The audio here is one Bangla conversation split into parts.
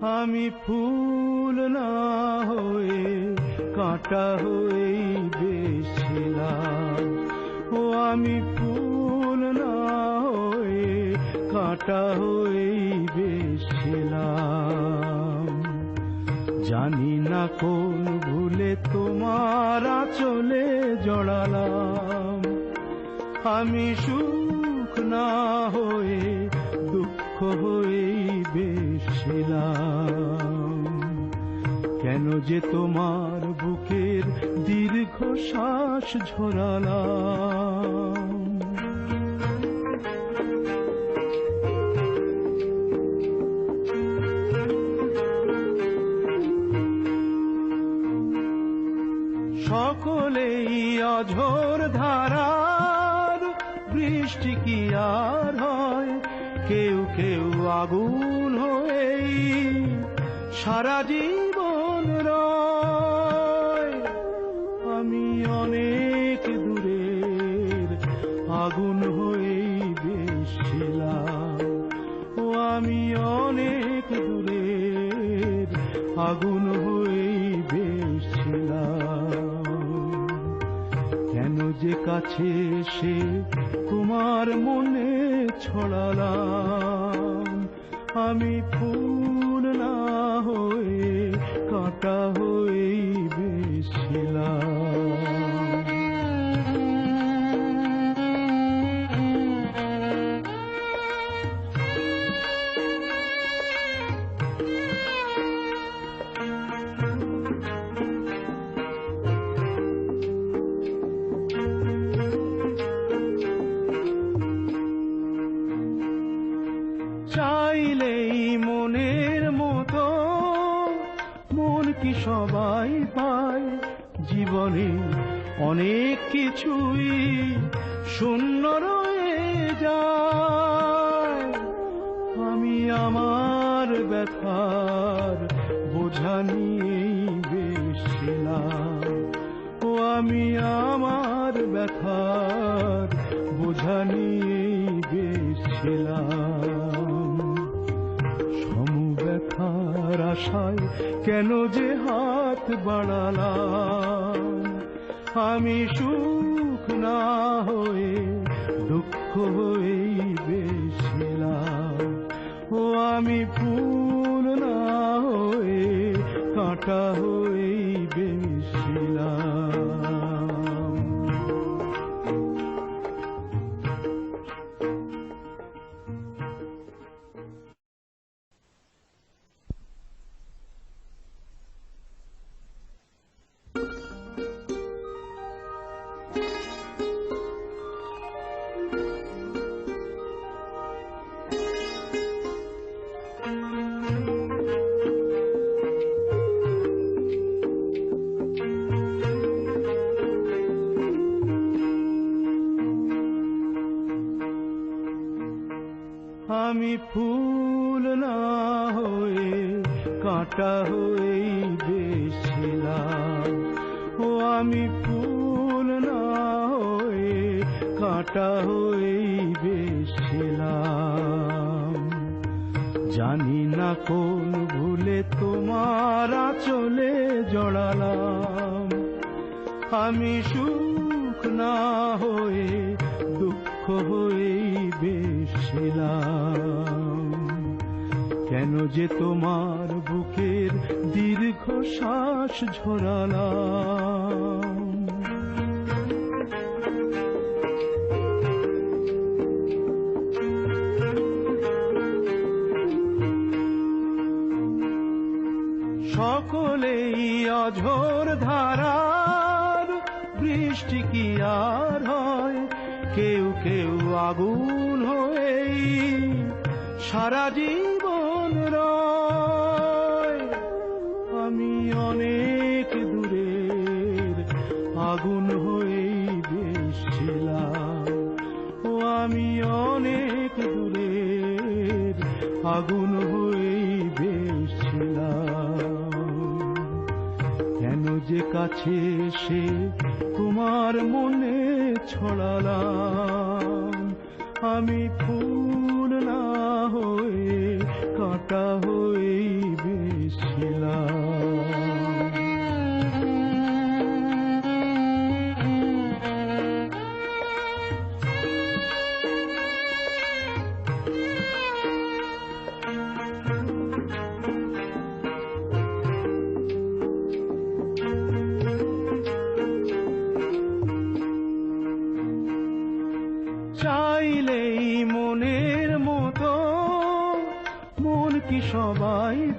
আমি ফুল না হয়ে কাঁটা হয়েই বেছিলাম। ও আমি ফুল না হয়ে কাঁটা হয়েই বেছিলাম। জানি না কোন ভুলে তোমার চলে জড়ালাম। আমি সুখ না হয়ে দুঃখ হয়ে শ্বাস ঝরালাম সকলেই অঝোর ধারার, বৃষ্টি কি আর হয়? কেউ কেউ আগুন হয়েই সারা জীবন রয়। আমি অনেক যে কাছে সে তোমার মনে ছড়ালাম। আমি ফুল না হয়ে কাঁটা চাইলেই মনের মতো। মন কি সবাই পায়? জীবনে অনেক কিছুই শূন্য রয়ে যায়। আমি আমার ব্যথার বোঝা নিয়েই বেশিলাম ও আমি আমার ব্যথার বোঝা নিয়েই বেশিলাম আশায় কেন যে হাত বাড়ালাম? আমি সুখ না হয়ে দুঃখ হয়েই বেশিলাম। ও আমি ফুল না হয়ে কাঁটা হয়েই কাঁটা হয়েই বেশিলাম। ও আমি ফুল না হয়ে কাঁটা হয়েই বেশিলাম। জানি না কোন ভুলে তোমার চলে জড়ালাম। আমি সুখ না হয়ে দুঃখ হয়েই বেশিলাম। কেন যে তোমার দীর্ঘ শ্বাস ঝরালাম। সকলেই অঝোর ধারার, বৃষ্টি কি আর হয়? কেউ কেউ আগুন হয়েই সারা জীবন রয় অনেক দূরের আগুন হয়েই বেশিলাম। ও আমি অনেক দূরের আগুন হয়েই বেশিলাম। কেন যে কাছে সে তোমার মনে ছড়ালাম, আমি ফুল না হয়ে কাঁটা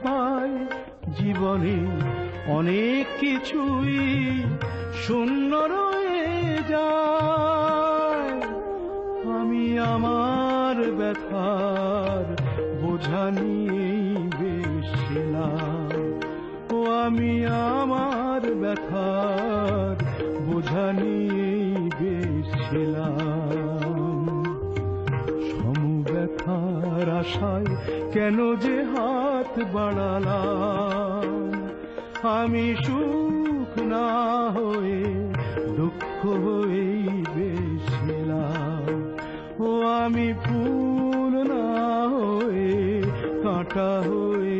পাই জীবনে অনেক কিছুই শূন্য রয়ে যায়। আমি আমার ব্যথার বোঝা নিয়েই বেশিলাম ও আমি আমার ব্যথার বোঝা নিয়েই বেশিলাম আশায় কেন যে হাত বাড়ালাম? আমি সুখ না হয়ে দুঃখ হয়েই বেছিলাম ও আমি ফুল না হয়ে কাঁটা হয়ে